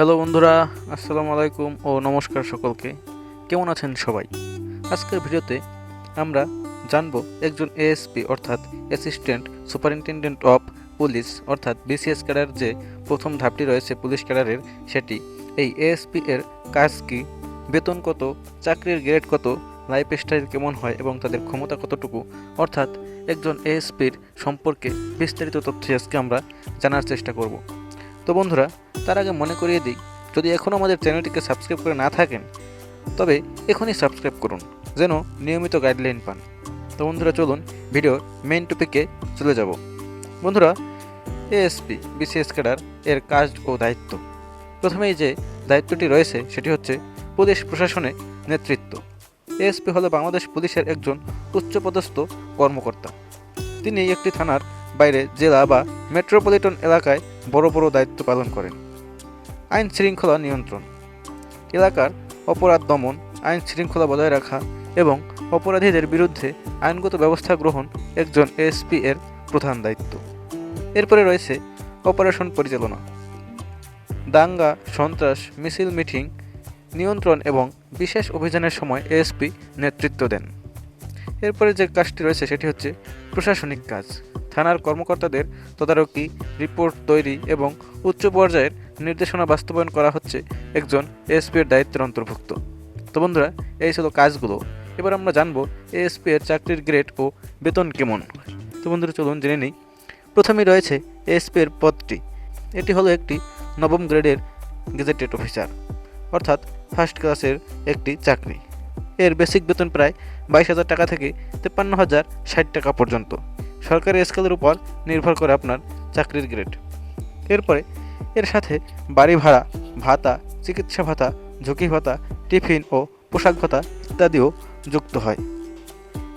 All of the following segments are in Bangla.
হ্যালো বন্ধুরা, আসসালামু আলাইকুম ও নমস্কার সকলকে। কেমন আছেন সবাই? আজকের ভিডিওতে আমরা জানব একজন এএসপি অর্থাৎ অ্যাসিস্ট্যান্ট সুপারিনটেন্ডেন্ট অফ পুলিশ অর্থাৎ বিসিএস ক্যাডার যে প্রথম ধাপটি রয়েছে পুলিশ ক্যাডারের, সেটি। এই এএসপি এর কাজ কি? বেতন কত? চাকরির গ্রেড কত? লাইফ স্টাইল কেমন হয়? এবং তাদের ক্ষমতা কতটুকু? অর্থাৎ একজন এএসপির সম্পর্কে বিস্তারিত তথ্য আজকে আমরা জানার চেষ্টা করব। তো বন্ধুরা তার আগে মনে করিয়ে দিই, যদি এখনও আমাদের চ্যানেলটিকে সাবস্ক্রাইব করে না থাকেন, তবে এখনই সাবস্ক্রাইব করুন, যেন নিয়মিত গাইডলাইন পান। তো বন্ধুরা, চলুন ভিডিওর মেইন টপিকে চলে যাব। বন্ধুরা এএসপি বিসিএস ক্যাডার, এর কাজ ও দায়িত্ব। প্রথমেই যে দায়িত্বটি রয়েছে, সেটি হচ্ছে পুলিশ প্রশাসনে নেতৃত্ব। এএসপি হলো বাংলাদেশ পুলিশের একজন উচ্চপদস্থ কর্মকর্তা। তিনি একটি থানার বাইরে জেলা বা মেট্রোপলিটন এলাকায় বড় বড় দায়িত্ব পালন করেন। আইন শৃঙ্খলা নিয়ন্ত্রণ। এলাকার অপরাধ দমন, আইন শৃঙ্খলা বজায় রাখা এবং অপরাধীদের বিরুদ্ধে আইনগত ব্যবস্থা গ্রহণ একজন এসপি এর প্রধান দায়িত্ব। এরপরে রয়েছে অপারেশন পরিচালনা। দাঙ্গা, সন্ত্রাস, মিছিল, মিটিং, নিয়ন্ত্রণ এবং বিশেষ অভিযানের সময় এএসপি নেতৃত্ব দেন। এরপরে যে কাজটি রয়েছে সেটি হচ্ছে প্রশাসনিক কাজ। থানার কর্মকর্তাদের তদারকি, রিপোর্ট তৈরি এবং উচ্চ পর্যায়ের নির্দেশনা বাস্তবায়ন করা হচ্ছে একজন এএসপি এর দায়িত্বের অন্তর্ভুক্ত। তো বন্ধুরা, এই ছিল কাজগুলো। এবার আমরা জানব এএসপি এর চাকরির গ্রেড ও বেতন কেমন। তো বন্ধুরা, চলুন জেনে নিই। প্রথমেই রয়েছে এএসপি এর পদটি। এটি হলো একটি নবম গ্রেডের গেজেটেড অফিসার, অর্থাৎ ফার্স্ট ক্লাসের একটি চাকরি। এর বেসিক বেতন প্রায় বাইশ হাজার টাকা থেকে তেপ্পান্ন হাজার ষাট টাকা পর্যন্ত। সরকারি স্কেলের উপর নির্ভর করে আপনার চাকরির গ্রেড এরপরে এর সাথে বাড়ি ভাড়া, ভাতা, চিকিৎসা ভাতা, ঝুঁকি ভাতা, টিফিন ও পোশাক ভাতা ইত্যাদিও যুক্ত হয়।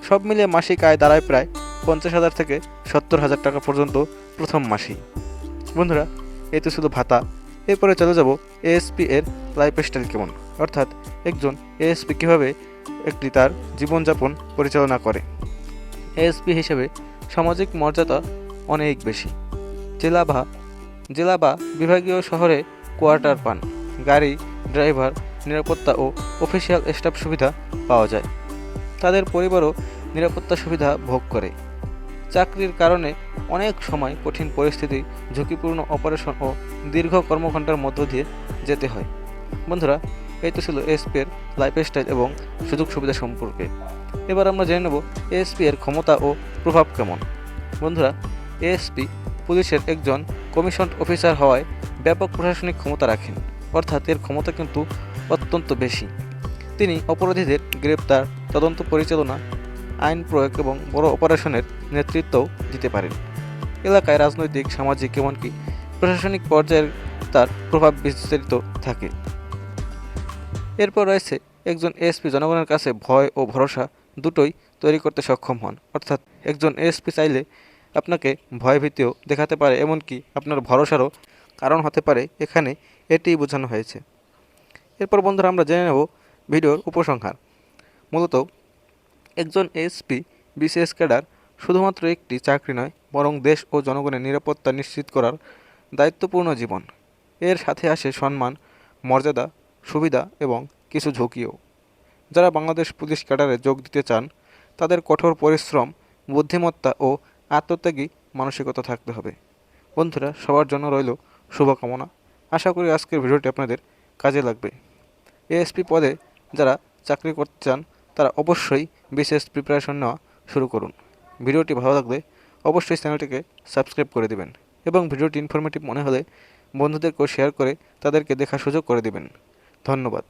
সব মিলিয়ে মাসিক আয় দাঁড়ায় প্রায় পঞ্চাশ হাজার থেকে সত্তর হাজার টাকা পর্যন্ত প্রথম মাসেই। বন্ধুরা এই তো শুধু ভাতা, এরপরে চলে যাব এএসপি এর লাইফস্টাইল কেমন? অর্থাৎ একজন এএসপি কীভাবে একটি তার জীবনযাপন পরিচালনা করে? এএসপি হিসেবে সামাজিক মর্যাদা অনেক বেশি। জেলা বা জেলা বা বিভাগীয় শহরে কোয়ার্টার পান। গাড়ি, ড্রাইভার, নিরাপত্তা ও অফিসিয়াল স্টাফ সুবিধা পাওয়া যায়। তাদের পরিবারও নিরাপত্তা সুবিধা ভোগ করে। চাকরির কারণে অনেক সময় কঠিন পরিস্থিতি, ঝুঁকিপূর্ণ অপারেশন ও দীর্ঘ কর্মঘণ্টার মধ্য দিয়ে যেতে হয়। বন্ধুরা, এই তো ছিল এসপি এর লাইফস্টাইল এবং সুযোগ সুবিধা সম্পর্কে। এবার আমরা জেনে নেব এএসপি এর ক্ষমতা ও প্রভাব কেমন? বন্ধুরা এএসপি পুলিশের একজন কমিশন অফিসার হওয়ায় ব্যাপক প্রশাসনিক ক্ষমতা রাখেন। অর্থাৎ এর ক্ষমতা কিন্তু অত্যন্ত বেশি। তিনি অপরাধীদের গ্রেপ্তার, তদন্ত পরিচালনা, আইন প্রয়োগ এবং বড় অপারেশনের নেতৃত্বও দিতে পারেন। এলাকায় রাজনৈতিক, সামাজিক এমনকি প্রশাসনিক পর্যায়ের তার প্রভাব বিস্তারিত থাকে। এরপর রয়েছে একজন এসপি জনগণের কাছে ভয় ও ভরসা দুটোই তৈরি করতে সক্ষম হন। অর্থাৎ একজন এসপি চাইলে আপনাকে ভয়ভীতিও দেখাতে পারে, এমনকি আপনার ভরসারও কারণ হতে পারে। এখানে এটিই বোঝানো হয়েছে। এরপর বন্ধুরা আমরা জেনে নেব ভিডিওর উপসংহার। মূলত একজন এসপি বিসিএস ক্যাডার, শুধুমাত্র একটি চাকরি নয়, বরং দেশ ও জনগণের নিরাপত্তা নিশ্চিত করার দায়িত্বপূর্ণ জীবন। এর সাথে আসে সম্মান, মর্যাদা, সুবিধা এবং কিছু ঝুঁকিও। যারা বাংলাদেশ পুলিশ ক্যাডারে যোগ দিতে চান, তাদের কঠোর পরিশ্রম, বুদ্ধিমত্তা ও আত্মত্যাগী মানসিকতা থাকতে হবে। বন্ধুরা, সবার জন্য রইল শুভকামনা। আশা করি আজকের ভিডিওটি আপনাদের কাজে লাগবে। এএসপি পদে যারা চাকরি করতে চান, তারা অবশ্যই বিশেষ প্রিপারেশন নেওয়া শুরু করুন। ভিডিওটি ভালো লাগলে অবশ্যই চ্যানেলটিকে সাবস্ক্রাইব করে দেবেন এবং ভিডিওটি ইনফরমেটিভ মনে হলে বন্ধুদেরকেও শেয়ার করে তাদেরকে দেখার সুযোগ করে দেবেন। ধন্যবাদ।